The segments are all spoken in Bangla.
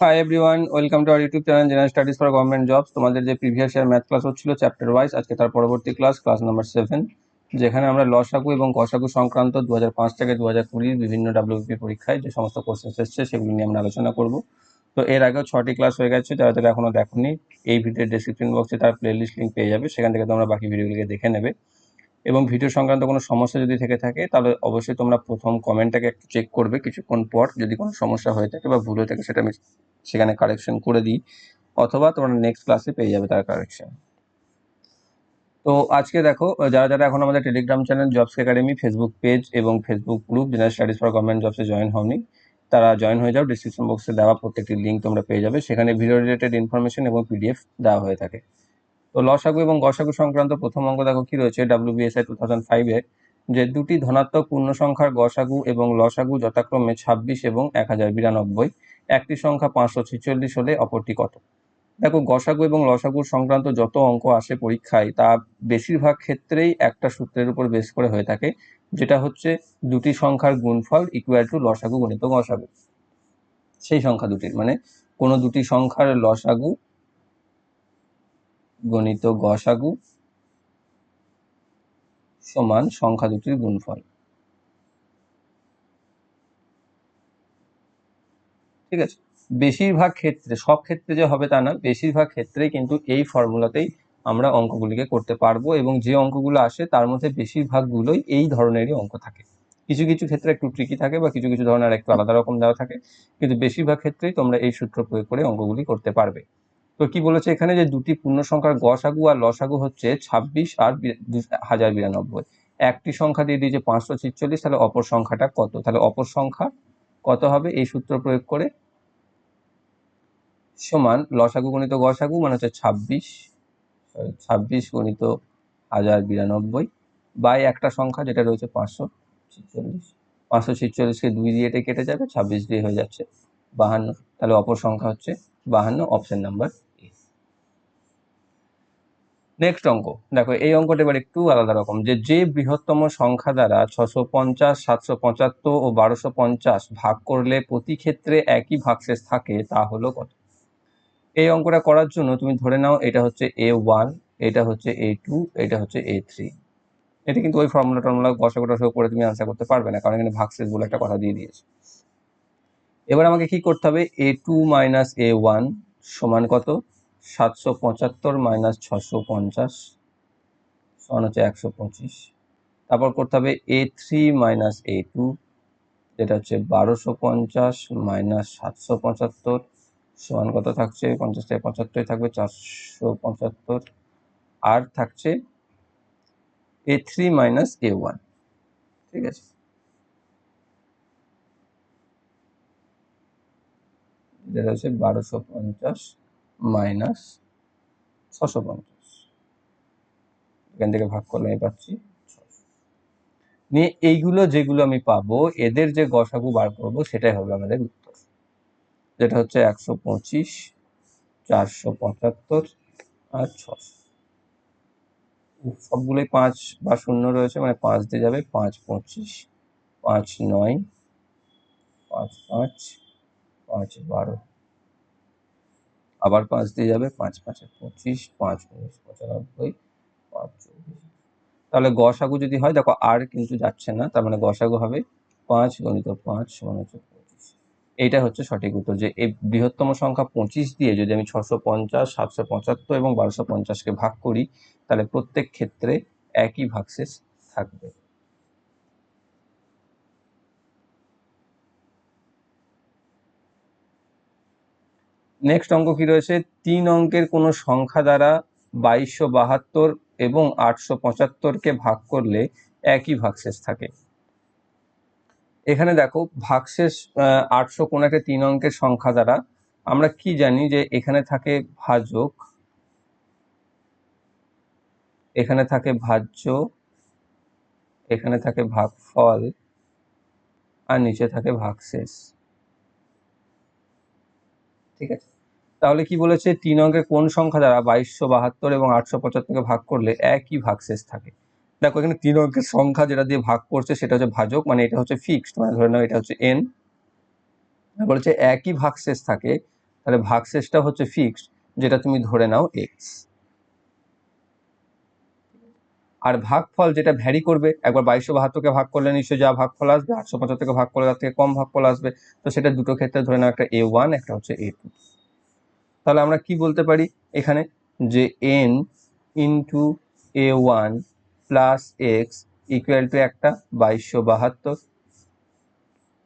Hi everyone welcome to our YouTube channel general studies for government jobs তোমাদের যে প্রিভিয়াস ইয়ার ম্যাথ ক্লাস হচ্ছিল চ্যাপ্টার ওয়াইজ আজকে তার পরবর্তী ক্লাস ক্লাস নাম্বার সেভেন যেখানে আমরা লসাগু এবং কসাগু সংক্রান্ত দু হাজার পাঁচ থেকে দু হাজার কুড়ির বিভিন্ন ডাব্লিউপি পরীক্ষায় যে সমস্ত কোর্সেস এসছে, সেগুলি নিয়ে আমরা আলোচনা করব। তো এর আগেও ছটি ক্লাস হয়ে গেছে, যারা যারা এখনও দেখোনি, এই ভিডিওর ডেসক্রিপশন বক্সে তার প্লেলিস্ট লিঙ্ক পেয়ে যাবে, সেখান থেকে তোমরা বাকি ভিডিওগুলোকে দেখে নেবে। এবং ভিডিও সংক্রান্ত কোনো সমস্যা যদি থেকে থাকে, তাহলে অবশ্যই তোমরা প্রথম কমেন্টটাকে একটু চেক করবে কিছুক্ষণ পর যদি কোনো সমস্যা হয়ে থাকে বা ভুল হয়ে থাকে সেটা আমি সেখানে কারেকশন করে দিই, অথবা তোমরা নেক্সট ক্লাসে পেয়ে যাবে তার কারেকশন তো আজকে দেখো, যারা যারা এখন আমাদের telegram channel jobs academy Facebook page এবং Facebook group general studies for government জবসে join হওনি, তারা জয়েন হয়ে যাও ডিসক্রিপশন বক্সে দেওয়া প্রত্যেকটি লিঙ্ক তোমরা পেয়ে যাবে, সেখানে ভিডিও রিলেটেড ইনফরমেশন এবং পিডিএফ দেওয়া হয়ে থাকে। তো লসাগু এবং গসাগু সংক্রান্ত প্রথম অঙ্ক দেখো কি রয়েছে? ডাব্লিউবিএসআই টু থাউজেন্ড ফাইভে যে দুটি ধনাত্মক পূর্ণ সংখ্যার গসাগু এবং লসাগু যথাক্রমে ছাব্বিশ এবং এক হাজার বিরানব্বই। একটি সংখ্যা পাঁচশো ছেচল্লিশ হলে অপরটি কত? দেখো, গসাগু এবং লসাগু সংক্রান্ত যত অঙ্ক আসে পরীক্ষায়, তা বেশিরভাগ ক্ষেত্রেই একটা সূত্রের উপর বেশ করে হয়ে থাকে, যেটা হচ্ছে দুটি সংখ্যার গুণফল ইকুয়াল টু লসাগু গণিত গসাগু। সেই সংখ্যা দুটির মানে কোনো দুটি সংখ্যার লসাগু গণিত গসাগু সমান সংখ্যা দুটির গুণফল। ঠিক আছে? বেশিরভাগ ক্ষেত্রে, সব ক্ষেত্রে যে হবে তা না, বেশিরভাগ ক্ষেত্রেই কিন্তু এই ফর্মুলাতেই আমরা অঙ্কগুলিকে করতে পারব এবং যে অঙ্কগুলো আসে তার মধ্যে বেশিরভাগগুলোই এই ধরনেরই অঙ্ক থাকে। কিছু কিছু ক্ষেত্রে একটু ট্রিকি থাকে বা কিছু কিছু ধরনের একটু আলাদা রকম দেওয়া থাকে, কিন্তু বেশিরভাগ ক্ষেত্রেই তোমরা এই সূত্র প্রয়োগ করে অঙ্কগুলি করতে পারবে। তো কি বলেছে এখানে যে দুটি পূর্ণ সংখ্যার গসাগু আর লসাগু হচ্ছে ছাব্বিশ আর হাজার বিরানব্বই। একটি সংখ্যা দিয়ে দিয়েছে পাঁচশো ছিচল্লিশ, তাহলে অপর সংখ্যাটা কত? তাহলে অপর সংখ্যা কত হবে? এই সূত্র প্রয়োগ করে সমান লসাগু গণিত গসাগু মানে হচ্ছে ছাব্বিশ ছাব্বিশ গণিত হাজার বিরানব্বই বাই একটা সংখ্যা যেটা রয়েছে পাঁচশো ছিচল্লিশ। পাঁচশো ছিচল্লিশকে দুই দিয়ে কেটে যাবে, ছাব্বিশ দিয়ে হয়ে যাচ্ছে বাহান্ন। তাহলে অপর সংখ্যা হচ্ছে বাহান্ন অপশন নাম্বার নেক্সট অঙ্ক। দেখো, এই অঙ্কটা এবার একটু আলাদা রকম, যে যে বৃহত্তম সংখ্যা দ্বারা ছশো পঞ্চাশ, সাতশো পঁচাত্তর ও বারোশো পঞ্চাশ ভাগ করলে প্রতি ক্ষেত্রে একই ভাগশেষ থাকে, তা হলো কত? এই অঙ্কটা করার জন্য তুমি ধরে নাও, এটা হচ্ছে এ ওয়ান এটা হচ্ছে এ টু এটা হচ্ছে এ থ্রি এটা কিন্তু ওই ফর্মুলা টর্মুলা গসাগো টসাগো করে তুমি আনসার করতে পারবে না, কারণ এখানে ভাগশেষ বলে একটা কথা দিয়ে দিয়েছে। এবার আমাকে কি করতে হবে? A two minus A one সমান কত? সাতশো পঁচাত্তর মাইনাস ছশো পঞ্চাশ, সমান হচ্ছে একশো পঁচিশ। তারপর করতে হবে A three minus A two যেটা হচ্ছে বারোশো পঞ্চাশ মাইনাস সাতশো পঁচাত্তর, সমান কত থাকছে? পঞ্চাশ থেকে পঁচাত্তর থাকবে, চারশো পঁচাত্তর। আর থাকছে A three minus A one ঠিক আছে? যেটা হচ্ছে বারোশো পঞ্চাশ মাইনাস ছশো পঞ্চাশ। এখান থেকে ভাগ করলে আমি পাচ্ছি নিয়ে এইগুলো যেগুলো আমি পাবো, এদের যে গসাগু বার করব, সেটাই হবে আমাদের উত্তর। যেটা হচ্ছে একশো পঁচিশ, চারশো পঁচাত্তর আর ছশো। সবগুলোই পাঁচ বা শূন্য রয়েছে মানে পাঁচ দিয়ে যাবে পাঁচ পঁচিশ, পাঁচ নয়, পাঁচ পাঁচ পাঁচ বারো। আবার পাঁচ দিয়ে যাবে পাঁচ, পাঁচে পঁচিশ, পাঁচ উনিশ, পঁচানব্বই, পাঁচ চব্বিশ। তাহলে গসাগু যদি হয়, দেখো আর কিন্তু যাচ্ছে না, তার মানে গসাগু হবে পাঁচ গণিত পাঁচ সমান হচ্ছে পঁচিশ। এইটা হচ্ছে সঠিক উত্তর যে এই বৃহত্তম সংখ্যা পঁচিশ দিয়ে যদি আমি ছশো পঞ্চাশ, সাতশো পঁচাত্তর এবং বারোশো পঞ্চাশকে ভাগ করি, তাহলে প্রত্যেক ক্ষেত্রে একই ভাগশেষ থাকবে। নেক্সট অঙ্ক কি রয়েছে? তিন অঙ্কের কোনো সংখ্যা দ্বারা বাইশশো বাহাত্তর এবং আটশো পঁচাত্তরকে ভাগ করলে একই ভাগশেষ থাকে। এখানে দেখো, ভাগশেষ আটশো কোনো একটা তিন অঙ্কের সংখ্যা দ্বারা আমরা কি জানি যে এখানে থাকে ভাজক, এখানে থাকে ভাজ্য, এখানে থাকে ভাগফল, আর নিচে থাকে ভাগশেষ। ঠিক আছে? তাহলে কি বলেছে? তিন অঙ্কের কোন সংখ্যা দ্বারা বাইশশো বাহাত্তর এবং আটশো পঁচাত্তরকে ভাগ করলে একই ভাগশেষ থাকে? দেখো, এখানে তিন অঙ্কের সংখ্যা যেটা দিয়ে ভাগ করছে সেটা হচ্ছে ভাজক মানে এটা হচ্ছে ফিক্সড মানে ধরে নাও এটা হচ্ছে এন বলেছে একই ভাগশেষ থাকে, তাহলে ভাগশেষটা হচ্ছে ফিক্সড যেটা তুমি ধরে নাও এক্স আর ভাগফল যেটা ভ্যারি করবে, একবার বাইশশো বাহাত্তরকে ভাগ করলে নিশ্চয়ই যা ভাগফল আসবে, আটশো পঁচাত্তরকে ভাগ করলে তার থেকে কম ভাগফল আসবে। তো সেটা দুটো ক্ষেত্রে ধরে নাও একটা এ ওয়ান একটা হচ্ছে এ টু তাহলে আমরা কি বলতে পারি এখানে? যে N into A one plus X equal to একটা বাইশশো বাহাত্তর।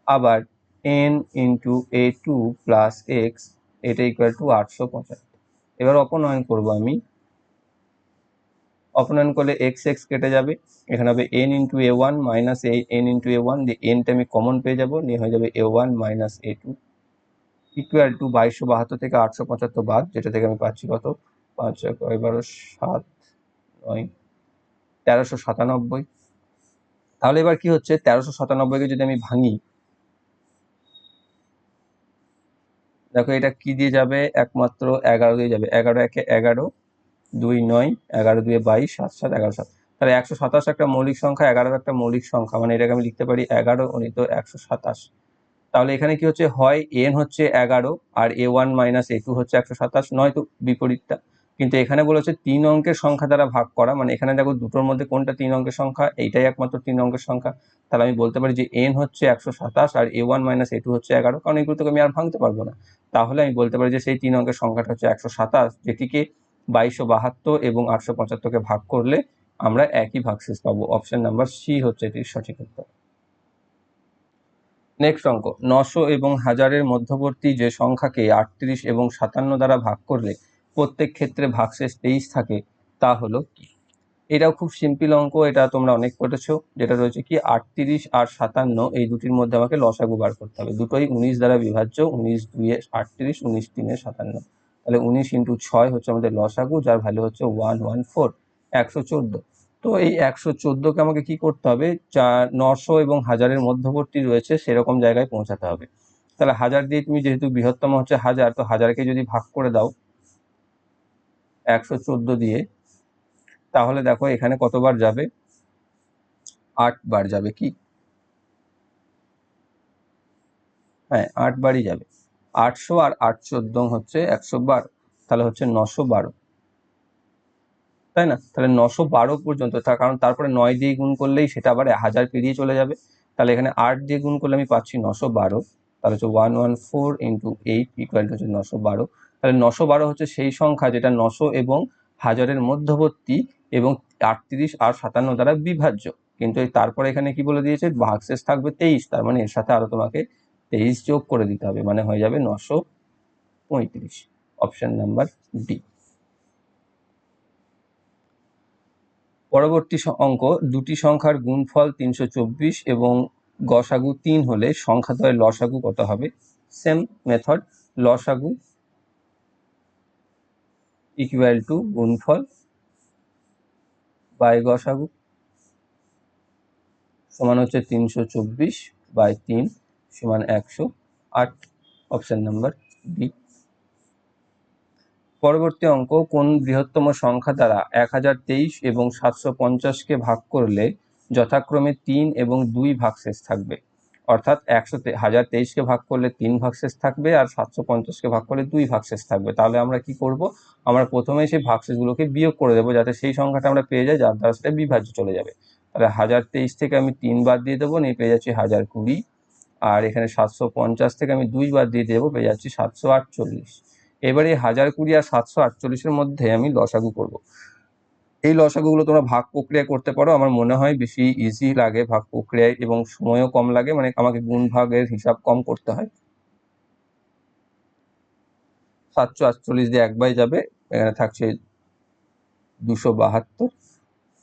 আবার N into A two plus X এটা ইকুয়াল টু আটশো পঁচাত্তর। এবার অপনয়ন করব আমি। অপনয়ন করলে এক্স এক্স কেটে যাবে। এখানে হবে N into A one minus A N into A one দিয়ে এনটা আমি কমন পেয়ে যাব। নিয়ে হয়ে যাবে A one minus A two equal to বাইশশো বাহাত্তর থেকে আটশো পঁচাত্তর বাদ, যেটা থেকে আমি পাচ্ছি কত? পাঁচ এবারো সাত, নয়, তেরোশো সাতানব্বই। তাহলে এবার কি হচ্ছে? তেরোশো সাতানব্বইকে যদি আমি ভাঙি, দেখো এটা কি দিয়ে যাবে? একমাত্র এগারো দিয়ে যাবে। এগারো, একে এগারো, দুই, নয়, এগারো, দুয়ে বাইশ, সাত সাত, এগারো, সাত। তাহলে একশো সাতাশ একটা মৌলিক সংখ্যা এগারো একটা মৌলিক সংখ্যা মানে এটাকে আমি লিখতে পারি এগারো গণিত একশো সাতাশ। তাহলে এখানে কি হচ্ছে? হয় এন হচ্ছে এগারো আর A one minus A two হচ্ছে একশো সাতাশ নয়তো বিপরীতটা। কিন্তু এখানে বলেছে তিন অঙ্কের সংখ্যা দ্বারা ভাগ করা। মানে এখানে দেখো দুটোর মধ্যে কোনটা তিন অঙ্কের সংখ্যা? এইটাই একমাত্র তিন অঙ্কের সংখ্যা। তাহলে আমি বলতে পারি যে এন হচ্ছে একশো সাতাশ আর A one minus A two হচ্ছে এগারো। কারণ এগুলো তো আমি আর ভাঙতে পারব না। তাহলে আমি বলতে পারি যে সেই তিন অঙ্কের সংখ্যাটা হচ্ছে একশো সাতাশ, যেটিকে বাইশশো বাহাত্তর এবং আটশো পঁচাত্তরকে ভাগ করলে আমরা একই ভাগশেষ পাবো। অপশন নাম্বার সি হচ্ছে এটির সঠিক উত্তর। নেক্সট অঙ্ক, নশো এবং হাজারের মধ্যবর্তী যে সংখ্যাকে আটত্রিশ এবং সাতান্ন দ্বারা ভাগ করলে প্রত্যেক ক্ষেত্রে ভাগশেষ তেইশ থাকে, তা হলো কি? এটাও খুব সিম্পল অঙ্ক, এটা তোমরা অনেক করেছ যেটা রয়েছে কি আটত্রিশ আর সাতান্ন, এই দুটির মধ্যে আমাকে লসাগু বার করতে হবে। দুটোই উনিশ দ্বারা বিভাজ্য, উনিশ দুইয়ে আটত্রিশ, উনিশ তিনে সাতান্ন। তাহলে উনিশ ইন্টু ছয় হচ্ছে আমাদের লসাগু, যার ভ্যালু হচ্ছে ওয়ান ওয়ান ফোর একশো চোদ্দ। তো এই একশো চোদ্দোকে আমাকে কি করতে হবে? যা নশো এবং হাজারের মধ্যবর্তী রয়েছে সেরকম জায়গায় পৌঁছাতে হবে। তাহলে হাজার দিয়ে তুমি যেহেতু বৃহত্তম হচ্ছে হাজার, তো হাজারকে যদি ভাগ করে দাও একশো চোদ্দ দিয়ে, তাহলে দেখো এখানে কতবার যাবে? আটবার যাবে কি? হ্যাঁ আটবারই যাবে। আটশো আর আট চোদ্দ হচ্ছে একশো বারো, তাহলে হচ্ছে নশো বারো। তাই না? তাহলে নশো বারো পর্যন্ত তার কারণ তারপরে নয় দিয়ে গুণ করলেই সেটা আবার হাজার পেরিয়ে চলে যাবে। তাহলে এখানে আট দিয়ে গুণ করলে আমি পাচ্ছি নশো বারো। তাহলে হচ্ছে one one four into eight equal to হচ্ছে নশো বারো। তাহলে নশো বারো হচ্ছে সেই সংখ্যা যেটা নশো এবং হাজারের মধ্যবর্তী এবং আটত্রিশ আর সাতান্ন দ্বারা বিভাজ্য। কিন্তু এই তারপরে এখানে কি বলে দিয়েছে? ভাগশেষ থাকবে তেইশ, তার মানে এর সাথে আরও তোমাকে তেইশ যোগ করে দিতে হবে। মানে হয়ে যাবে নশো পঁয়ত্রিশ। অপশন নাম্বার ডি পরবর্তী অঙ্ক, দুটি সংখ্যার গুণফল তিনশো চব্বিশ এবং গসাগু তিন হলে সংখ্যাদ্বয়ের লসাগু কত হবে? সেম মেথড লসাগু ইকুয়াল টু গুণফল বাই গসাগু সমান হচ্ছে তিনশো চব্বিশ বাই তিন সমান একশো আট অপশন নাম্বার বি পরবর্তী অঙ্ক কোন বৃহত্তম সংখ্যা দ্বারা এক হাজার তেইশ এবং সাতশো পঞ্চাশকে ভাগ করলে যথাক্রমে তিন এবং দুই ভাগশেষ থাকবে? অর্থাৎ একশো হাজার তেইশকে ভাগ করলে তিন ভাগশেষ থাকবে আর সাতশো পঞ্চাশকে ভাগ করলে দুই ভাগশেষ থাকবে। তাহলে আমরা কি করব? আমরা প্রথমে সেই ভাগশেষগুলোকে বিয়োগ করে দেবো যাতে সেই সংখ্যাটা আমরা পেয়ে যাই, যার দ্বারা সেটা বিভাজ্য চলে যাবে। তাহলে হাজার তেইশ থেকে আমি তিন বাদ দিয়ে দেবো, নিয়ে পেয়ে যাচ্ছি হাজার কুড়ি। আর এখানে সাতশো পঞ্চাশ থেকে আমি দুই বাদ দিয়ে দেবো, পেয়ে যাচ্ছি সাতশো আটচল্লিশ। এবারে হাজার কুড়ি আর সাতশো আটচল্লিশের মধ্যে আমি লসাগু করব। এই লসাগুগুলো তোমরা ভাগ প্রক্রিয়া করতে পারো। আমার মনে হয় বেশি ইজি লাগে ভাগ প্রক্রিয়ায় এবং সময়ও কম লাগে মানে আমাকে গুণ ভাগের হিসাব কম করতে হয়। সাতশো আটচল্লিশ দিয়ে একবাই যাবে, এখানে থাকছে দুশো বাহাত্তর।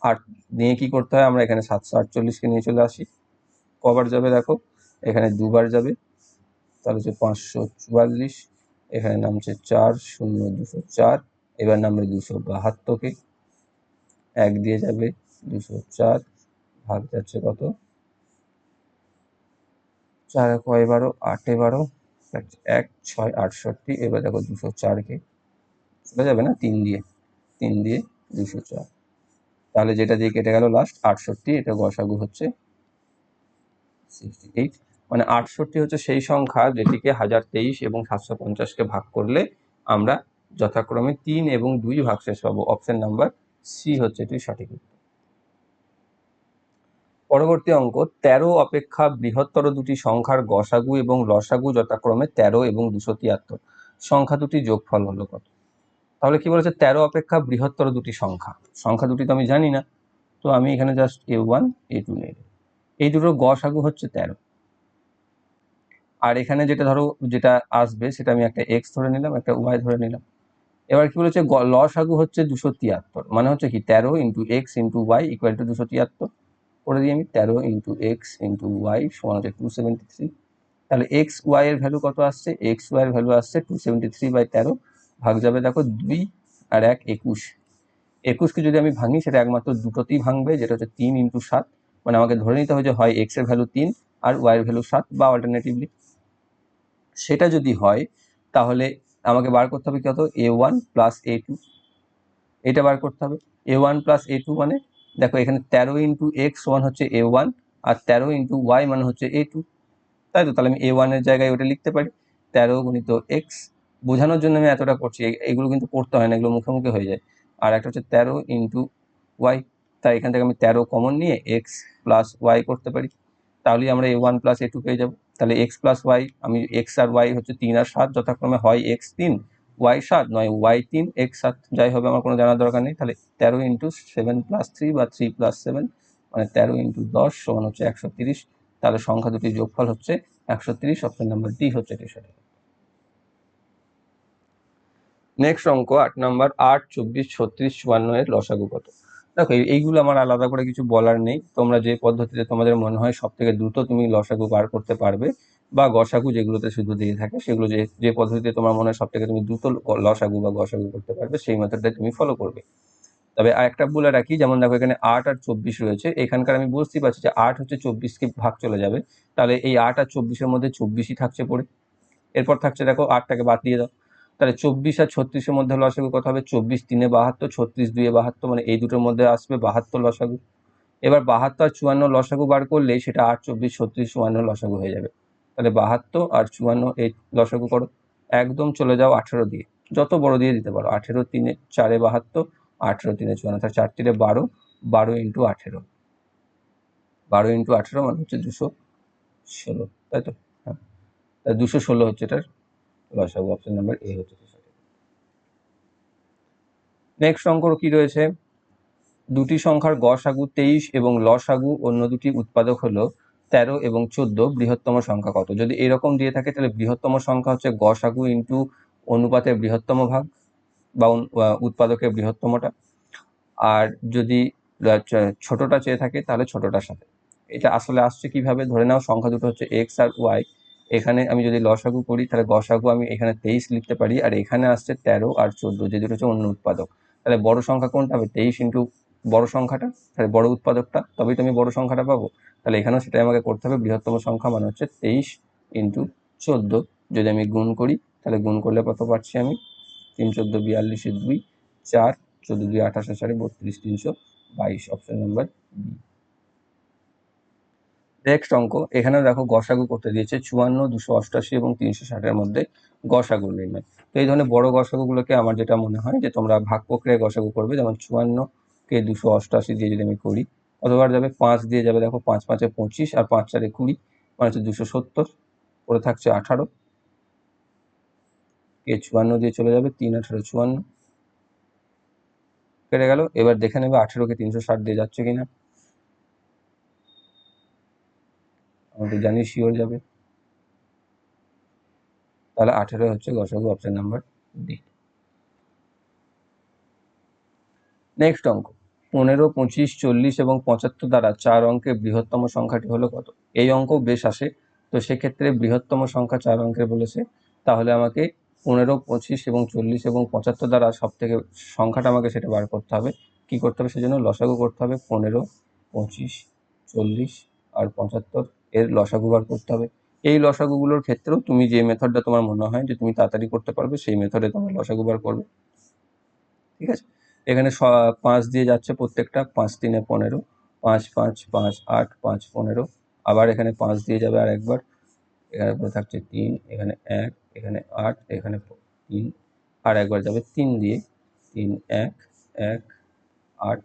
আর নিয়ে কি করতে হয়? আমরা এখানে সাতশো আটচল্লিশকে নিয়ে চলে আসি। কবার যাবে দেখো, এখানে দুবার যাবে, তাহলে হচ্ছে পাঁচশো চুয়াল্লিশ। এখানে নামছে চার শূন্য দুশো চার, এবার নামবে দুশো বাহাত্তরকে। এক দিয়ে যাবে দুশো চার, ভাগ যাচ্ছে কত? চার কয় বারো, আটে বারো এক, ছয় আটষট্টি, এবার দেখো দুশো চারকে। চলে যাবে না? তিন দিয়ে। তিন দিয়ে দুশো চার। তাহলে যেটা দিয়ে কেটে গেল লাস্ট আটষট্টি, এটা গসাগু হচ্ছে সিক্সটি এইট মানে আটষট্টি হচ্ছে সেই সংখ্যা যেটিকে হাজার তেইশ এবং সাতশো পঞ্চাশকে ভাগ করলে আমরা যথাক্রমে তিন এবং দুই ভাগশেষ পাবো। অপশন নাম্বার সি হচ্ছে এটি সঠিক পরবর্তী অঙ্ক, তেরো অপেক্ষা বৃহত্তর দুটি সংখ্যার গসাগু এবং লসাগু যথাক্রমে তেরো এবং দুশো তিয়াত্তর। সংখ্যা দুটি যোগফল হলো কত? তাহলে কি বলেছে? তেরো অপেক্ষা বৃহত্তর দুটি সংখ্যা। সংখ্যা দুটি তো আমি জানি না। তো আমি এখানে just A one A two নেব এই দুটোর গসাগু হচ্ছে তেরো। আর এখানে যেটা ধরো, যেটা আসবে সেটা আমি একটা এক্স ধরে নিলাম, একটা ওয়াই ধরে নিলাম। এবার কি বলেছে? লসাগু হচ্ছে দুশো তিয়াত্তর মানে হচ্ছে কি তেরো into X into Y equal to দুশো তিয়াত্তর। করে দিই আমি তেরো ইন্টু এক্স ইন্টু ওয়াই সমান হচ্ছে টু সেভেন্টি থ্রি তাহলে এক্স ওয়াই এর ভ্যালু কত আসছে? এক্স ওয়াই এর ভ্যালু আসছে টু সেভেন্টি থ্রি বাই তেরো, ভাগ যাবে দেখো দুই আর এক একুশ। একুশকে যদি আমি ভাঙি, সেটা একমাত্র দুটোতেই ভাঙবে, যেটা হচ্ছে তিন ইন্টু সাত। মানে আমাকে ধরে নিতে হবে যে হয় এক্সের ভ্যালু তিন আর ওয়াই এর ভ্যালু সাত, বা অল্টারনেটিভলি সেটা যদি হয়, তাহলে আমাকে বার করতে হবে কত A one plus A two এটা বার করতে হবে। A one plus A two মানে দেখো এখানে তেরো ইন্টু এক্স ওয়ান হচ্ছে এ ওয়ান আর তেরো ইন্টু ওয়াই মানে হচ্ছে এ টু তাই তো? তাহলে আমি এ ওয়ানের জায়গায় ওটা লিখতে পারি। তেরো গুণিত এক্স বোঝানোর জন্য আমি এতটা করছি। এগুলো কিন্তু পড়তে হয় না, এগুলো মুখে মুখে হয়ে যায়। আর একটা হচ্ছে তেরো ইন্টু ওয়াই তাই এখান থেকে আমি তেরো কমন নিয়ে এক্স প্লাস ওয়াই করতে পারি। তাহলেই আমরা A one plus A two পেয়ে যাব। তাহলে এক্স প্লাস ওয়াই আমি এক্স আর ওয়াই হচ্ছে তিন আর সাত, যথাক্রমে হয় এক্স তিন ওয়াই সাত, নয় ওয়াই তিন এক্স সাত, যাই হবে আমার কোনো জানার দরকার নেই, তাহলে তেরো ইন্টু সেভেন প্লাস থ্রি বা থ্রি প্লাস সেভেন মানে তেরো ইন্টু দশ সমান হচ্ছে একশো তিরিশ, তাহলে সংখ্যা দুটি যোগফল হচ্ছে একশো তিরিশ অপশন নাম্বার ডি হচ্ছে এটি সঠিক নেক্সট অঙ্ক, আট নাম্বার আট, চব্বিশ, ছত্রিশ, চুয়ান্ন এর লসাগু কত? দেখো এইগুলো আমার আলাদা করে কিছু বলার নেই। তোমরা যে পদ্ধতিতে তোমাদের মনে হয় সব থেকে দ্রুত তুমি লসাগু বার করতে পারবে বা গসাগু যেগুলোতে শুধু দিয়ে থাকে, সেগুলো যে যে পদ্ধতিতে তোমার মনে হয় সব থেকে তুমি দ্রুত লসাগু বা গসাগু করতে পারবে, সেই মেথডটাই তুমি ফলো করবে। তবে একটা বলে রাখি, যেমন দেখো এখানে আট আর চব্বিশ রয়েছে। এখানকার আমি বুঝতেই পারছি যে আট হচ্ছে চব্বিশকে ভাগ চলে যাবে। তাহলে এই আট আর চব্বিশের মধ্যে চব্বিশই থাকছে পড়ে। এরপর থাকছে দেখো আটটাকে বাদ দিয়ে দাও। তাহলে চব্বিশ আর ছত্রিশের মধ্যে লসাগু কত হবে? চব্বিশ, তিনে বাহাত্তর, ছত্রিশ, দুয়ে বাহাত্তর মানে এই দুটোর মধ্যে আসবে বাহাত্তর লসাগু। এবার বাহাত্তর আর চুয়ান্ন লসাগু বার করলে সেটা আট, চব্বিশ, ছত্রিশ, চুয়ান্ন লসাগু হয়ে যাবে। তাহলে বাহাত্তর আর চুয়ান্ন এই লসাগু করো। একদম চলে যাও আঠেরো দিয়ে। যত বড় দিয়ে দিতে পারো। আঠেরো, তিনে চারে বাহাত্তর, আঠেরো, তিনে চুয়ান্ন। তার চার তিনে বারো বারো ইন্টু আঠেরো। বারো ইন্টু আঠেরো মানে হচ্ছে দুশো ষোলো, তাই তো? হ্যাঁ। দুশো ষোলো হচ্ছে এটার। লসাগু অপশন নাম্বার এ হচ্ছে নেক্সট অঙ্ক কি রয়েছে? দুটি সংখ্যার গসাগু তেইশ এবং লসাগু অন্য দুটি উৎপাদক হলো তেরো এবং চোদ্দ, বৃহত্তম সংখ্যা কত? যদি এরকম দিয়ে থাকে, তাহলে বৃহত্তম সংখ্যা হচ্ছে গসাগু ইন্টু অনুপাতের বৃহত্তম ভাগ বা উৎপাদকের বৃহত্তমটা। আর যদি ছোটটা চেয়ে থাকে, তাহলে ছোটটার সাথে। এটা আসলে আসছে কীভাবে? ধরে নাও, সংখ্যা দুটো হচ্ছে এক্স আর ওয়াই এখানে আমি যদি লসাগু করি, তাহলে গসাগু আমি এখানে তেইশ লিখতে পারি, আর এখানে আসছে তেরো আর চোদ্দ, যে দুটো হচ্ছে অন্য উৎপাদক। তাহলে বড় সংখ্যা কোনটা হবে? তেইশ ইন্টু বড় সংখ্যাটা? তাহলে বড় উৎপাদকটা? তবেই তো আমি বড় সংখ্যাটা পাবো। তাহলে এখানেও সেটাই আমাকে করতে হবে। বৃহত্তম সংখ্যা মানে হচ্ছে তেইশ ইন্টু চোদ্দ। যদি আমি গুণ করি, তাহলে গুণ করলে কত পাচ্ছি আমি? তিন চোদ্দ বিয়াল্লিশে দুই, চার, চোদ্দ দুই আঠাশে চারে বত্রিশ, তিনশো বাইশ, অপশন নাম্বার বি। নেক্সট অঙ্ক, এখানেও দেখো গসাগু করতে দিয়েছে চুয়ান্ন, দুশো অষ্টাশি এবং তিনশো ষাটের মধ্যে গসাগু নির্ণয়। তো এই ধরনের বড় গসাগুগুলোকে আমার যেটা মনে হয় যে তোমরা ভাগ প্রক্রিয়ায় গসাগু করবে, যেমন চুয়ান্নকে দুশো অষ্টাশি দিয়ে যদি আমি করি, অথবা যাবে পাঁচ দিয়ে যাবে দেখো পাঁচ পাঁচে পঁচিশ আর পাঁচ চারে কুড়ি মানে হচ্ছে দুশো সত্তর, পরে থাকছে আঠারো, কে চুয়ান্ন দিয়ে চলে যাবে তিন আঠারো চুয়ান্ন। কেটে গেল, এবার দেখে নেবে আঠেরোকে তিনশো ষাট দিয়ে যাচ্ছে কিনা। আমাদের জানি শিওর যাবে। তাহলে আঠেরো হচ্ছে গসাগু অপশন নাম্বার ডি নেক্সট অঙ্ক। পনেরো, পঁচিশ, চল্লিশ এবং পঁচাত্তর দ্বারা চার অঙ্কের বৃহত্তম সংখ্যাটি হলো কত? এই অঙ্ক বেশ আসে। তো সেক্ষেত্রে বৃহত্তম সংখ্যা চার অঙ্কের বলেছে। তাহলে আমাকে পনেরো, পঁচিশ এবং চল্লিশ এবং পঁচাত্তর দ্বারা সব থেকে সংখ্যাটা আমাকে সেটা বার করতে হবে। কি করতে হবে? সেজন্য লসাগু করতে হবে। পনেরো, পঁচিশ, চল্লিশ আর পঁচাত্তর। এর লসাগু বার করতে হবে। এই লসাগুগুলোর ক্ষেত্রেও তুমি যে মেথডটা তোমার মনে হয় যে তুমি তাড়াতাড়ি করতে পারবে, সেই মেথডে তোমার লসাগু বার করবে। ঠিক আছে? এখানে পাঁচ দিয়ে যাচ্ছে প্রত্যেকটা, পাঁচ তিনে পনেরো, পাঁচ পাঁচ পাঁচ, আট, পাঁচ, পনেরো। আবার এখানে পাঁচ দিয়ে যাবে আর একবার এখানে পরে থাকছে তিন, এখানে এক, এখানে আট, এখানে তিন, আর একবার যাবে তিন দিয়ে। তিন, এক এক, আট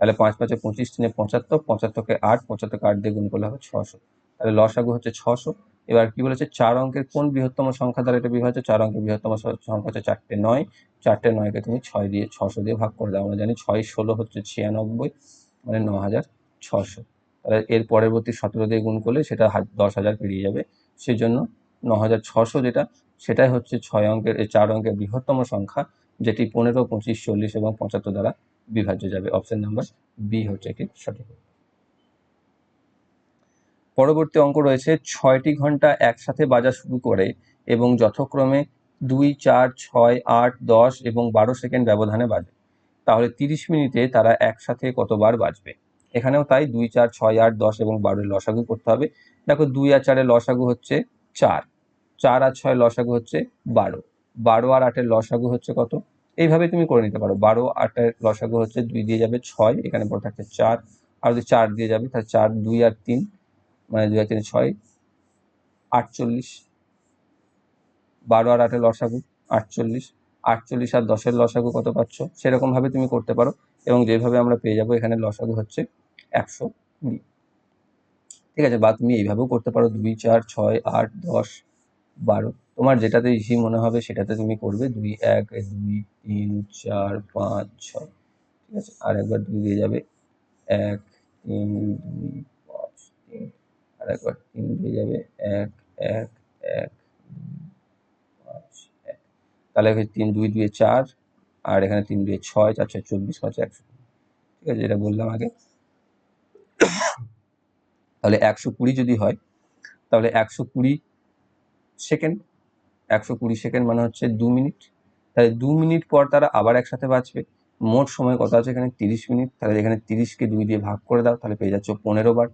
তাহলে পাঁচ পাঁচে পঁচিশ, তিনে পঁচাত্তর, পঁচাত্তরকে আট পঁচাত্তরকে আট দিয়ে গুণ করলে হবে ছশো। তাহলে লসাগু হচ্ছে ছশো। এবার কি বলেছে? চার অঙ্কের কোন বৃহত্তম সংখ্যা দ্বারা এটা বিভাজ্য চার অঙ্কের বৃহত্তম সংখ্যা হচ্ছে চারটে নয়। চারটে নয়কে তুমি ছয় দিয়ে ছশো দিয়ে ভাগ করে দাও। আমরা জানি ছয় ষোলো হচ্ছে ছিয়ানব্বই মানে ন হাজার ছশো। তাহলে এর পরবর্তী সতেরো দিয়ে গুণ করলে সেটা দশ হাজার পেরিয়ে যাবে। সেজন্য ন হাজার ছশো যেটা, সেটাই হচ্ছে ছয় অঙ্কের চার অঙ্কের বৃহত্তম সংখ্যা, যেটি পনেরো, পঁচিশ, চল্লিশ এবং পঁচাত্তর দ্বারা বিভাজ্য যাবে অপশন নাম্বার বি হচ্ছে এটি সঠিক পরবর্তী অঙ্ক রয়েছে, ছয়টি ঘণ্টা একসাথে বাজা শুরু করে এবং যথাক্রমে দুই, চার, ছয়, আট, দশ এবং বারো সেকেন্ড ব্যবধানে বাজে। তাহলে তিরিশ মিনিটে তারা একসাথে কতবার বাজবে? এখানেও তাই দুই, চার, ছয়, আট, দশ এবং বারোর লসাগু করতে হবে। দেখো দুই আর চারের লসাগু হচ্ছে চার। চার আর ছয় লসাগু হচ্ছে বারো। বারো আর আটের লসাগু হচ্ছে কত? এইভাবে তুমি করে নিতে পারো। বারো আটের লসাগু হচ্ছে দুই দিয়ে যাবে ছয়, এখানে পরে থাকছে চার। আর যদি চার দিয়ে যাবে, তাহলে চার, দুই আর তিন মানে দুই আর তিন ছয়, আটচল্লিশ। বারো আর আটের লসাগু আটচল্লিশ। আটচল্লিশ আর দশের লসাগু কত পাচ্ছ? সেরকমভাবে তুমি করতে পারো। এবং যেভাবে আমরা পেয়ে যাব, এখানে লসাগু হচ্ছে একশো কুড়ি। ঠিক আছে, বা তুমি এইভাবেও করতে পারো। দুই, চার, ছয়, আট, দশ, বারো। তোমার যেটাতে ইজি মনে হবে সেটাতে তুমি করবে দুই এক, দুই, তিন, চার, পাঁচ, ছয়, ঠিক আছে? আর একবার দুই দিয়ে যাবে। এক, তিন, দুই, পাঁচ, তিন। আর একবার তিন দিয়ে যাবে। এক এক এক, পাঁচ, এক। তাহলে তিন, দুই দুয়ে চার। আর এখানে তিন, দুই, ছয়, চার, ছয়, চব্বিশ, পাঁচ, একশো। ঠিক আছে, যেটা বললাম আগে। তাহলে একশো কুড়ি যদি হয়, তাহলে একশো কুড়ি সেকেন্ড একশো কুড়ি সেকেন্ড মানে হচ্ছে দু মিনিট। তাহলে দু মিনিট পর তারা আবার একসাথে বাঁচবে। মোট সময় কত আছে এখানে? তিরিশ মিনিট। তাহলে এখানে তিরিশকে দুই দিয়ে ভাগ করে দাও, তাহলে পেয়ে যাচ্ছ পনেরো বার।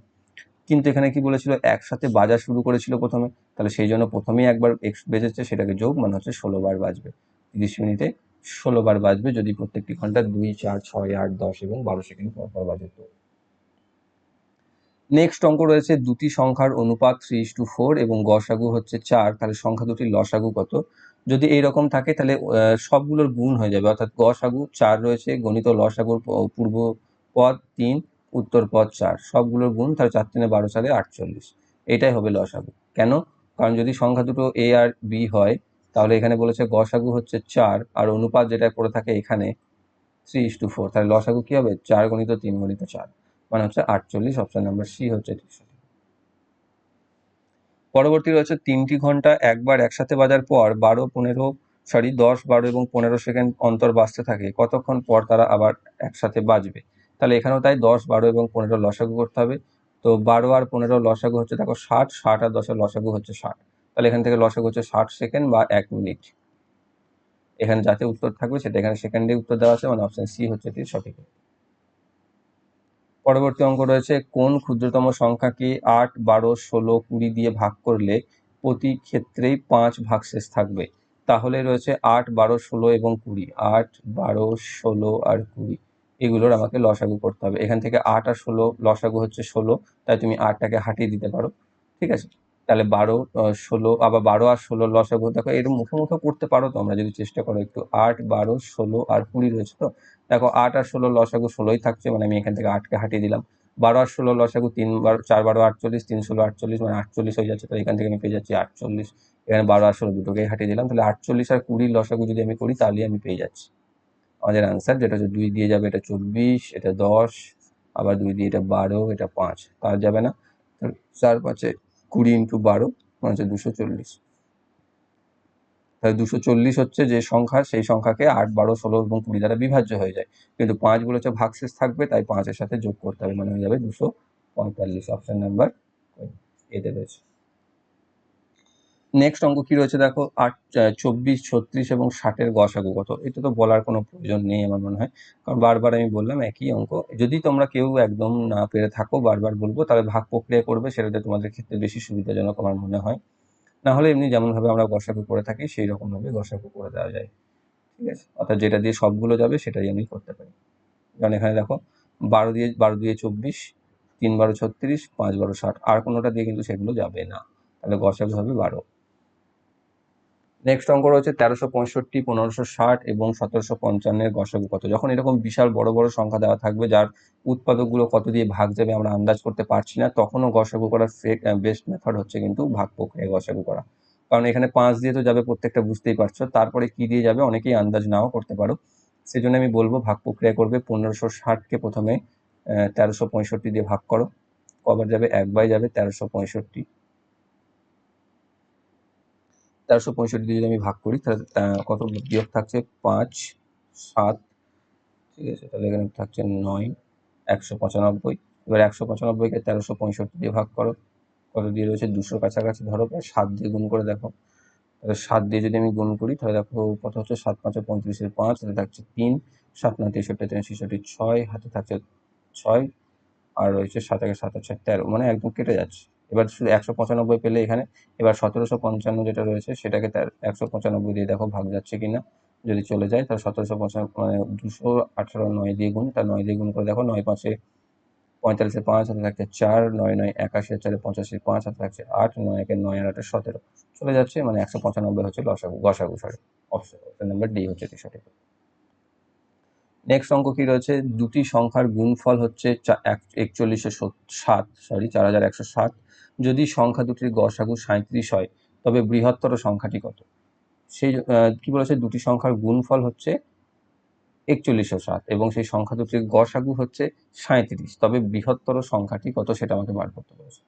কিন্তু এখানে কি বলেছিল? একসাথে বাজা শুরু করেছিল প্রথমে। তাহলে সেই জন্য প্রথমেই একবার এক্স বেজেছে সেটাকে যোগ মানে হচ্ছে ষোলো বার বাজবে। তিরিশ মিনিটে ষোলো বার বাজবে যদি প্রত্যেকটি ঘণ্টা দুই, চার, ছয়, আট, দশ এবং বারো সেকেন্ড পর পর বাজে তো। নেক্সট অঙ্ক রয়েছে দুটি সংখ্যার অনুপাত থ্রি ইস টু ফোর এবং গসাগু হচ্ছে চার, তাহলে সংখ্যা দুটির লসাগু কত? যদি এইরকম থাকে তাহলে সবগুলোর গুণ হয়ে যাবে, অর্থাৎ গসাগু চার রয়েছে, গণিত লসাগুর পূর্ব পদ তিন, উত্তর পদ চার, সবগুলোর গুণ তাহলে চার তিনে বারো সালে আটচল্লিশ। এটাই হবে লসাগু কেন? কারণ যদি সংখ্যা দুটো এ আর বি হয়, তাহলে এখানে বলেছে গসাগু হচ্ছে চার, আর অনুপাত যেটা করে থাকে এখানে থ্রি ইস টু ফোর তাহলে লসাগু কি হবে? চার গণিত তিন গণিত চার। মানে হচ্ছে আটচল্লিশ অপশন নাম্বার সি হচ্ছে সঠিক। পরবর্তী রয়েছে তিনটি ঘণ্টা একবার একসাথে বাজার পর বারো, পনেরো সরি দশ, বারো এবং পনেরো সেকেন্ড অন্তর বাজতে থাকে। কতক্ষণ পর তারা আবার একসাথে বাজবে তাহলে এখানেও তাই দশ, বারো এবং পনেরো লসাগু করতে হবে। তো বারো আর পনেরো লসাগু হচ্ছে দেখো ষাট ষাট আর দশের লসাগু হচ্ছে ষাট। তাহলে এখান থেকে লসাগু হচ্ছে ষাট সেকেন্ড বা এক মিনিট। এখানে যাতে উত্তর থাকবে সেটা এখানে সেকেন্ডে উত্তর দেওয়া আছে মানে অপশন সি হচ্ছে এটির সঠিক পরবর্তী অঙ্ক রয়েছে, কোন ক্ষুদ্রতম সংখ্যাকে আট, বারো, ষোলো, কুড়ি দিয়ে ভাগ করলে প্রতি ক্ষেত্রেই পাঁচ ভাগশেষ থাকবে? তাহলে রয়েছে আট, বারো, ষোলো এবং কুড়ি। আট, বারো, ষোলো আর কুড়ি, এগুলোর আমাকে লসাগু করতে হবে। এখান থেকে আট আর ষোলো, লসাগু হচ্ছে ষোলো, তাই তুমি আটটাকে হাঁটিয়ে দিতে পারো। ঠিক আছে? তাহলে বারো ষোলো, আবার বারো আর ষোলো লসাগু দেখো এর মুখে মুখে করতে পারো তোমরা যদি চেষ্টা করো একটু। আট, বারো, ষোলো আর কুড়ি রয়েছে তো? দেখো আট আর ষোলো লসাগু ষোলোই থাকছে মানে আমি এখান থেকে আটকে হাটিয়ে দিলাম। বারো আর ষোলো লসাগু তিন, বারো, চার, বারো, আটচল্লিশ, তিন, ষোলো, আটচল্লিশ মানে আটচল্লিশ হয়ে যাচ্ছে, তো এখান থেকে আমি পেয়ে যাচ্ছি আটচল্লিশ। এখানে বারো আর ষোলো দুটোকেই হাটিয়ে দিলাম, তাহলে আটচল্লিশ আর কুড়ির লসাগু যদি আমি করি, তাহলেই আমি পেয়ে যাচ্ছি। আমাদের আনসার যেটা হচ্ছে দুই দিয়ে যাবে এটা চব্বিশ, এটা দশ, আবার দুই দিয়ে এটা বারো, এটা পাঁচ, তার যাবে না। চার, পাঁচে কুড়ি ইন্টু বারো মানে হচ্ছে দুশো চল্লিশ। তাহলে দুশো চল্লিশ হচ্ছে যে সংখ্যা, সেই সংখ্যাকে আট, বারো, ষোলো এবং কুড়ি দ্বারা বিভাজ্য হয়ে যায়। কিন্তু পাঁচগুলো হচ্ছে ভাগশেষ থাকবে, তাই পাঁচের সাথে যোগ করতে হবে মানে হয়ে যাবে দুশো পঁয়তাল্লিশ। অপশান নাম্বার এতে রয়েছে নেক্সট অঙ্ক কি রয়েছে দেখো? আট চব্বিশ, ছত্রিশ এবং ষাটের গসাগু কত? এটা তো বলার কোনো প্রয়োজন নেই আমার মনে হয়। কারণ বারবার আমি বললাম একই অঙ্ক। যদি তোমরা কেউ একদম না পেরে থাকো, বারবার বলব, তাহলে ভাগ প্রক্রিয়া করবে। সেটাতে তোমাদের ক্ষেত্রে বেশি সুবিধাজনক আমার মনে হয়। না হলে এমনি যেমনভাবে আমরা গসাগু করে থাকি সেই রকমভাবে গসাগু করে দেওয়া যায়। ঠিক আছে? অর্থাৎ যেটা দিয়ে সবগুলো যাবে, সেটাই আমি করতে পারি। কারণ এখানে দেখো, বারো দিয়ে বারো দিয়ে চব্বিশ, তিন বারো ছত্রিশ, পাঁচ বারো ষাট, আর কোনোটা দিয়ে কিন্তু সেগুলো যাবে না। তাহলে গসাগু হবে বারো। নেক্সট অঙ্ক রয়েছে তেরোশো পঁয়ষট্টি, পনেরোশো ষাট এবং সতেরোশো পঞ্চান্নের গসাগু কত। যখন এরকম বিশাল বড় বড় সংখ্যা দেওয়া থাকবে, যার উৎপাদকগুলো কত দিয়ে ভাগ যাবে আমরা আন্দাজ করতে পারছি না, তখনও গসাগু করার ফেক বেস্ট মেথড হচ্ছে কিন্তু ভাগ প্রক্রিয়া গসাগু করা। কারণ এখানে পাঁচ দিয়ে তো যাবে প্রত্যেকটা, বুঝতেই পারছ। তারপরে কি দিয়ে যাবে অনেকেই আন্দাজ নাও করতে পারো। সেই জন্য আমি বলব ভাগ প্রক্রিয়া করবে, পনেরোশো ষাটকে প্রথমে তেরোশো পঁয়ষট্টি দিয়ে ভাগ করো। কবার যাবে? এক বাই যাবে, তেরোশো পঁয়ষট্টি। তেরোশো পঁয়ষট্টি দিয়ে যদি আমি ভাগ করি, তাহলে কত বিয়োগ থাকছে? পাঁচ, সাত, ঠিক আছে, তাহলে এখানে থাকছে নয়, একশো পঁচানব্বই। এবার একশো পঁচানব্বইকে তেরোশো পঁয়ষট্টি দিয়ে ভাগ করো। কত দিয়ে রয়েছে? দুশোর কাছাকাছি ধরো, প্রায় সাত দিয়ে গুণ করে দেখো। তাহলে সাত দিয়ে যদি আমি গুণ করি, তাহলে দেখো, কত হচ্ছে? সাত পাঁচে পঁয়ত্রিশের পাঁচ, তাহলে থাকছে তিন, সাত নয় তেষট্টি তিন ছেষট্টি ছয়, হাতে থাকছে ছয়, আর রয়েছে সাত একে সাত ছয় তেরো। মানে একদম কেটে যাচ্ছে। এবার শুধু একশো পঁচানব্বই পেলে এখানে, এবার সতেরোশো পঞ্চান্ন যেটা রয়েছে সেটাকে তার একশো পঁচানব্বই দিয়ে দেখো ভাগ যাচ্ছে কিনা। যদি চলে যায় তাহলে সতেরোশো পঁচানব্বই মানে দুশো আঠারো নয় দিয়ে গুণ, তার নয় দিয়ে গুণ করে দেখো নয় পাঁচে পঁয়তাল্লিশে পাঁচ হাতে থাকছে চার, নয় নয় একাশি চারে পঁচাশি পাঁচ হাতে থাকছে আট, নয় একে নয় আর আটে সতেরো। চলে যাচ্ছে মানে একশো পঁচানব্বই হচ্ছে লসাগু, গসাগু সরি অপশন নাম্বার ডি হচ্ছে সঠিক নেক্সট অঙ্ক কি রয়েছে? দুটি সংখ্যার গুণফল হচ্ছে একচল্লিশশো সাত সরি চার হাজার একশো সাত। যদি সংখ্যা দুটির গসাগু সাঁত্রিশ হয়, তবে বৃহত্তর সংখ্যাটি কত? সেই কি বলেছে? দুটি সংখ্যার গুণফল হচ্ছে একচল্লিশশো সাত এবং সেই সংখ্যা দুটির গসাগু হচ্ছে সাঁত্রিশ তবে বৃহত্তর সংখ্যাটি কত সেটা আমাকে বার করতে বলেছে।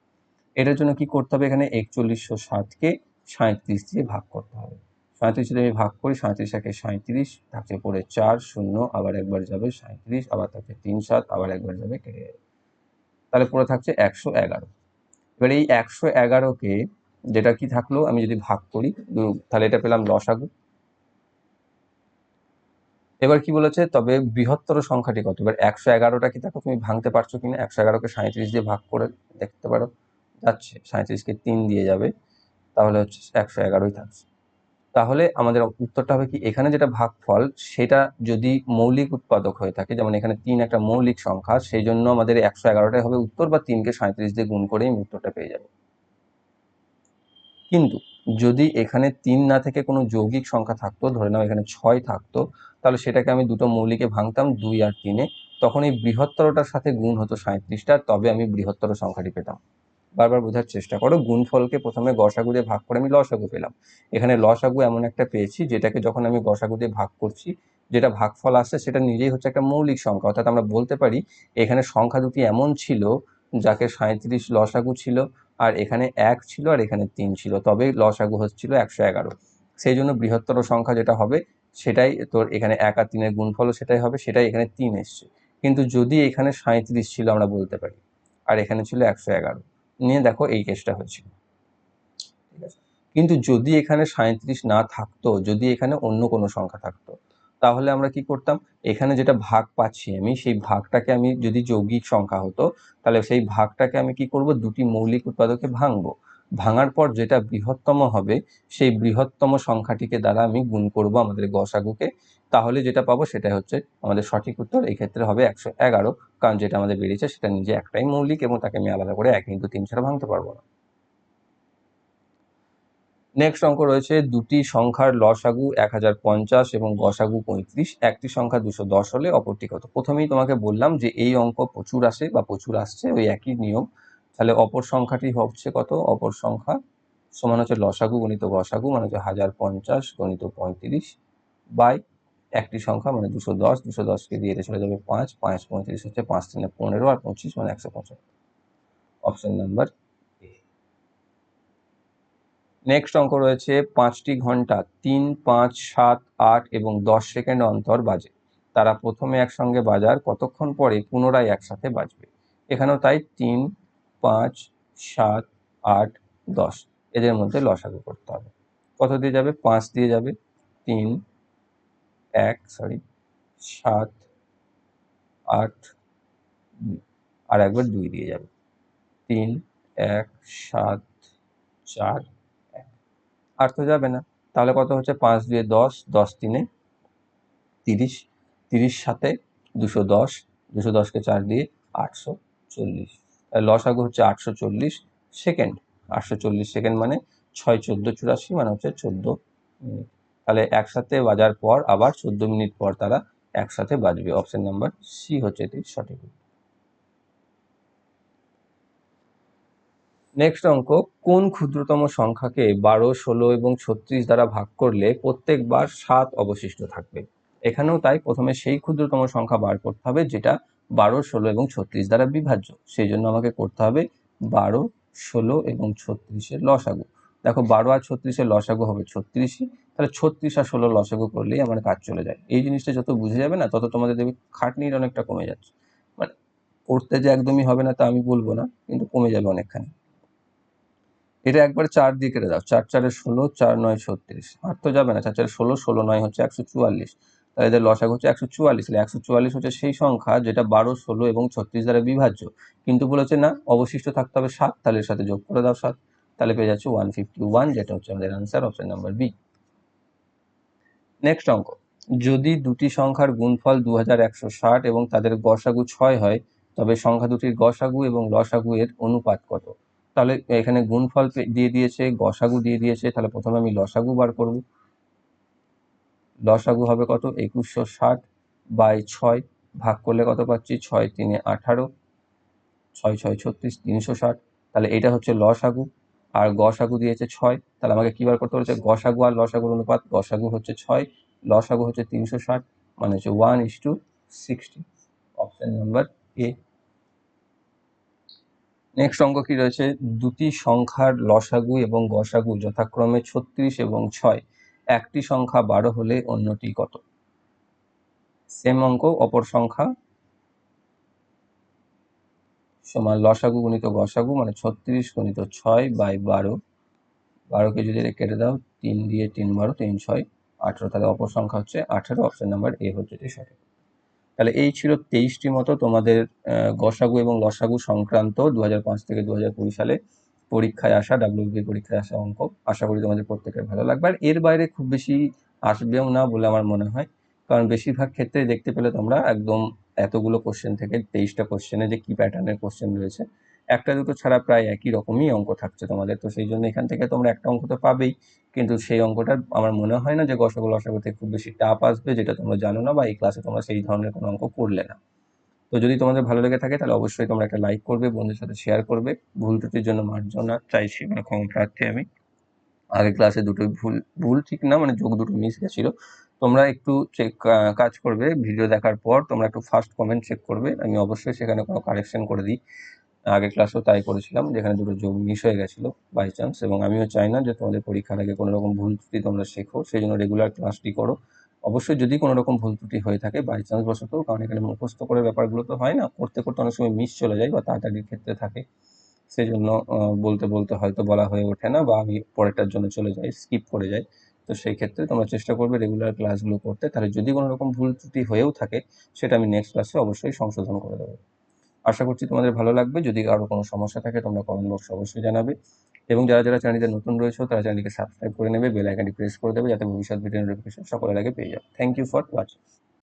এটার জন্য কি করতে হবে? এখানে একচল্লিশশো সাতকে সাঁত্রিশ দিয়ে ভাগ করতে হবে। সাঁত্রিশ যদি ভাগ করি, সাঁত্রিশ একে সাঁত্রিশ থাকছে পরে চার, শূন্য, আবার একবার যাবে সাঁত্রিশ আবার থাকছে তিন, সাত, আবার একবার যাবে কেটে যাবে তাহলে পরে থাকছে একশো এগারো। এবার এই একশো এগারোকে যেটা কি থাকল, আমি যদি ভাগ করি তাহলে এটা পেলাম লসাগু এবার কি বলেছে? তবে বৃহত্তর সংখ্যাটি কত? এবার একশো এগারোটা কি দেখো তুমি ভাঙতে পারছ কিনা? একশো এগারোকে সাঁত্রিশ দিয়ে ভাগ করে দেখতে পারো, যাচ্ছে। সাঁত্রিশকে তিন দিয়ে যাবে, তাহলে হচ্ছে একশো এগারোই থাকছে। তাহলে আমাদের উত্তরটা হবে কি, এখানে যেটা ভাগফল, সেটা যদি মৌলিক উৎপাদক হয়ে থাকে, যেমন এখানে তিন একটা মৌলিক সংখ্যা, সেই জন্য আমাদের একশো এগারোটাই হবে উত্তর বা তিনকে সাঁত্রিশ দিয়ে গুণ করেই উত্তরটা পেয়ে যাবে। কিন্তু যদি এখানে তিন না থেকে কোনো যৌগিক সংখ্যা থাকতো, ধরে নাও এখানে ছয় থাকতো, তাহলে সেটাকে আমি দুটো মৌলিকে ভাঙতাম দুই আর তিনে, তখন এই বৃহত্তরটার সাথে গুণ হতো সাঁত্রিশটা তবে আমি বৃহত্তর সংখ্যাটি পেতাম। বারবার বোঝার চেষ্টা করো। গুণফলকে প্রথমে গসাগু দিয়ে ভাগ করে আমি লসাগু পেলাম। এখানে লসাগু এমন একটা পেয়েছি, যেটাকে যখন আমি গসাগু দিয়ে ভাগ করছি, যেটা ভাগফল আসছে সেটা নিজেই হচ্ছে একটা মৌলিক সংখ্যা। অর্থাৎ আমরা বলতে পারি, এখানে সংখ্যা দুটি এমন ছিল, যাকে সাঁত্রিশ লসাগু ছিল, আর এখানে এক ছিল, আর এখানে তিন ছিল। তবে লসাগু হচ্ছিল একশো এগারো। সেই জন্য বৃহত্তর সংখ্যা যেটা হবে, সেটাই তোর এখানে এক আর তিনের গুণফলও সেটাই হবে, সেটাই এখানে তিন এসছে। কিন্তু যদি এখানে সাঁত্রিশ ছিল আমরা বলতে পারি, আর এখানে ছিল একশো এগারো। নিয়ে দেখো এই কেসটা হয়েছিল। ঠিক আছে? কিন্তু যদি এখানে সাঁত্রিশ না থাকতো, যদি এখানে অন্য কোনো সংখ্যা থাকতো, তাহলে আমরা কি করতাম? এখানে যেটা ভাগ পাচ্ছি আমি, সেই ভাগটাকে আমি যদি যৌগিক সংখ্যা হতো, তাহলে সেই ভাগটাকে আমি কি করব? দুটি মৌলিক উৎপাদকে ভাঙবো। ভাঙার পর যেটা বৃহত্তম হবে, সেই বৃহত্তম সংখ্যাটিকে দ্বারা আমি গুণ করব আমাদের গসাগুকে তাহলে যেটা পাবো সেটা হচ্ছে আমাদের সঠিক উত্তর। এই ক্ষেত্রে হবে একশো এগারো, কারণ যেটা আমাদের বেরিয়েছে সেটা নিজে একটাই মৌলিক এবং তাকে আমি আলাদা করে এক ইন্টু তিন ছাড়া ভাঙতে পারব না। নেক্সট অঙ্ক রয়েছে দুটি সংখ্যার লসাগু এক হাজার পঞ্চাশ এবং গসাগু পঁয়ত্রিশ। একটি সংখ্যা দুশো দশ হলে অপরটি কত? প্রথমেই তোমাকে বললাম যে এই অঙ্ক প্রচুর আসে বা প্রচুর আসছে, ওই একই নিয়ম। তাহলে অপর সংখ্যাটি হচ্ছে কত? অপর সংখ্যা সমান হচ্ছে লসাগু গণিত গসাগু মানে হচ্ছে হাজার পঞ্চাশ গণিত পঁয়ত্রিশ বাই একটি সংখ্যা মানে দুশো দশ। দুশো দশকে দিয়ে এটা চলে যাবে পাঁচ। পাঁচ পঁয়ত্রিশ হচ্ছে পাঁচ তিনে পনেরো আর পঁচিশ মানে একশো পঁচাত্তর। অপশন নাম্বার নেক্সট অঙ্ক রয়েছে পাঁচটি ঘণ্টা, তিন, পাঁচ, সাত, আট এবং দশ সেকেন্ড অন্তর বাজে। তারা প্রথমে একসঙ্গে বাজার, কতক্ষণ পরে পুনরায় একসাথে বাজবে? এখানেও তাই তিন পাঁচ, সাত, আট, দশ। এদের মধ্যে লসাগু করতে হবে। কত দিয়ে যাবে? পাঁচ দিয়ে যাবে। তিন, এক সরি সাত, আট আর একবার দুই দিয়ে যাবে। তিন, এক, সাত, চার, এক। আর তো যাবে না। তাহলে কত হচ্ছে? পাঁচ দিয়ে দশ দশ তিনে তিরিশ। তিরিশ সাথে দুশো দশ। দুশো দশকে চার দিয়ে আটশো চল্লিশ। লসাগু হচ্ছে আটশো চল্লিশ সেকেন্ড। আটশো চল্লিশ সেকেন্ড মানে ছয় চোদ্দ চুরাশি মানে হচ্ছে চোদ্দ মিনিট। তাহলে একসাথে বাজার পর আবার চোদ্দ মিনিট পর তারা একসাথে বাজবে। অপশন নাম্বার সি হচ্ছে এটি সঠিক। নেক্সট অঙ্ক, কোন ক্ষুদ্রতম সংখ্যাকে বারো, ষোলো এবং ছত্রিশ দ্বারা ভাগ করলে প্রত্যেকবার সাত অবশিষ্ট থাকবে? এখানেও তাই প্রথমে সেই ক্ষুদ্রতম সংখ্যা বার করতে হবে যেটা বারো, ষোলো এবং ছত্রিশ দ্বারা বিভাজ্য। সেই জন্য আমাকে করতে হবে বারো, ষোলো এবং ছত্রিশের লসাগু। দেখো, বারো আর ছত্রিশের লসাগু হবে ছত্রিশই। তাহলে ছত্রিশ আর ষোলো লসাগু করলেই আমার কাজ চলে যায়। এই জিনিসটা যত বুঝে যাবে না, তত তোমাদের দেখবে খাটনির অনেকটা কমে যাচ্ছে। মানে করতে যে একদমই হবে না তা আমি বলব না, কিন্তু কমে যাবে অনেকখানি। এটা একবার চার দিয়ে কেটে দাও। চার, চারে ষোলো, চার, নয়, ছত্রিশ। আর তো যাবে না। চার, চারে ষোলো ষোলো, নয় হচ্ছে একশো চুয়াল্লিশ। তাহলে এদের লসাগু হচ্ছে একশো চুয়াল্লিশ। একশো চুয়াল্লিশ হচ্ছে সেই সংখ্যা যেটা বারো, ষোলো এবং ছত্রিশ দ্বারা বিভাজ্য। কিন্তু বলেছে না, অবশিষ্ট থাকতে হবে সাত, তাহলে সাথে যোগ করে দাও সাত। তাহলে পেয়ে যাচ্ছে ওয়ান ফিফটি ওয়ান যেটা হচ্ছে আমাদের answer option number B next অঙ্ক। যদি দুটি সংখ্যার গুণফল দু হাজার একশো ষাট এবং তাদের গসাগু ছয় হয়, তবে সংখ্যা দুটির গসাগু এবং লসাগু এর অনুপাত কত? তাহলে এখানে গুণফল দিয়ে দিয়েছে, গসাগু দিয়ে দিয়েছে, তাহলে প্রথমে আমি লসাগু বার করব। লসাগু হবে কত? একুশশো ষাট বাই ছয় ভাগ করলে কত পাচ্ছি? ছয় তিনে আঠারো। ছয় ছয়, ছত্রিশ, তিনশো ষাট। তাহলে এটা হচ্ছে লসাগু আর গসাগু দিয়েছে ছয়। তাহলে আমাকে কি বার করতে হচ্ছে গসাগু আর লসাগুর অনুপাত। গসাগু হচ্ছে ছয় লসাগু হচ্ছে তিনশো ষাট মানে হচ্ছে one is two sixty option number A next অঙ্ক কি রয়েছে? দুটি সংখ্যার লসাগু এবং গসাগু যথাক্রমে ছত্রিশ এবং ছয়। একটি সংখ্যা বারো হলে অন্যটি কত? সেম অঙ্ক, অপর সংখ্যা সমান লসাগু গুণিত গসাগু মানে ছত্রিশ গুণিত ছয় বাই বারো। বারোকে যদি কেটে দাও, তিন দিয়ে তিন বারো, তিন, ছয়, আঠেরো। তাহলে অপর সংখ্যা হচ্ছে আঠেরো অপশন নাম্বার এ হচ্ছে সঠিক। তাহলে এই ছিল তেইশটি মতো তোমাদের গসাগু এবং লসাগু সংক্রান্ত দু থেকে দু সালে পরীক্ষায় আসা ডাব্লিউবি পরীক্ষায় আসা অঙ্ক। আশা করি তোমাদের প্রত্যেকের ভালো লাগবে। আর এর বাইরে খুব বেশি আসবেও না বলে আমার মনে হয়। কারণ বেশিরভাগ ক্ষেত্রে দেখতে পেলে তোমরা একদম এতগুলো কোশ্চেন থেকে তেইশটা কোশ্চেনে যে কি প্যাটার্নের কোশ্চেন রয়েছে, একটা দুটো ছাড়া প্রায় একই রকমই অঙ্ক থাকছে তোমাদের। তো সেই জন্য এখান থেকে তোমরা একটা অঙ্ক তো পাবেই। কিন্তু সেই অঙ্কটা আমার মনে হয় না যে গসাগু লসাগুতে খুব বেশি টাপ আসবে, যেটা তোমরা জানো না বা এই ক্লাসে তোমরা সেই ধরনের কোনো অঙ্ক করলে না। তো যদি তোমাদের ভালো লেগে থাকে, তাহলে অবশ্যই তোমরা একটা লাইক করবে, বন্ধুদের সাথে শেয়ার করবে। ভুল ত্রুটির জন্য মার্জনা চাইছি মানে ক্ষমা প্রার্থী আমি। আগের ক্লাসে দুটো ভুল ভুল ঠিক না মানে যোগ দুটো মিস গেছিল। তোমরা একটু চেক কাজ করবে ভিডিও দেখার পর তোমরা একটু ফার্স্ট কমেন্ট চেক করবে। আমি অবশ্যই সেখানে কোনো কারেকশন করে দিই। আগের ক্লাসেও তাই করেছিলাম, যেখানে দুটো যোগ মিস হয়ে গেছিল বাই চান্স এবং আমিও চাই না যে তোমাদের পরীক্ষার আগে কোনো রকম ভুল ত্রুটি তোমরা শেখো, সেই জন্য রেগুলার ক্লাসটি করো। অবশ্যই যদি কোনো রকম ভুল ত্রুটি হয়ে থাকে বাই চান্স বশত কারণ এখানে মুখস্থ করে ব্যাপারগুলো তো হয় না, করতে করতে অনেক সময় মিস চলে যায় বা তাড়াতাড়ির ক্ষেত্রে থাকে। সেই জন্য বলতে বলতে হয়তো বলা হয়ে ওঠে না বা আমি পরেরটার জন্য চলে যাই স্কিপ করে যাই। তো সেই ক্ষেত্রে তোমরা চেষ্টা করবে রেগুলার ক্লাসগুলো করতে। তাহলে যদি কোনো রকম ভুল ত্রুটি হয়েও থাকে, সেটা আমি নেক্সট ক্লাসে অবশ্যই সংশোধন করে দেবো। আশা করছি তোমাদের ভালো লাগবে। যদি কারও কোনো সমস্যা থাকে, তোমরা কমেন্ট বক্সে অবশ্যই জানাবে। এবং যারা যারা চ্যানেলে নতুন রয়েছে, তারা চ্যানেলটিকে সাবস্ক্রাইব করে নেবে বেল আইকনটি প্রেস করে দেবে, যাতে ভবিষ্যৎ ভিডিও নোটিফিকেশন সকলের আগে পেয়ে যাবে। Thank you for watching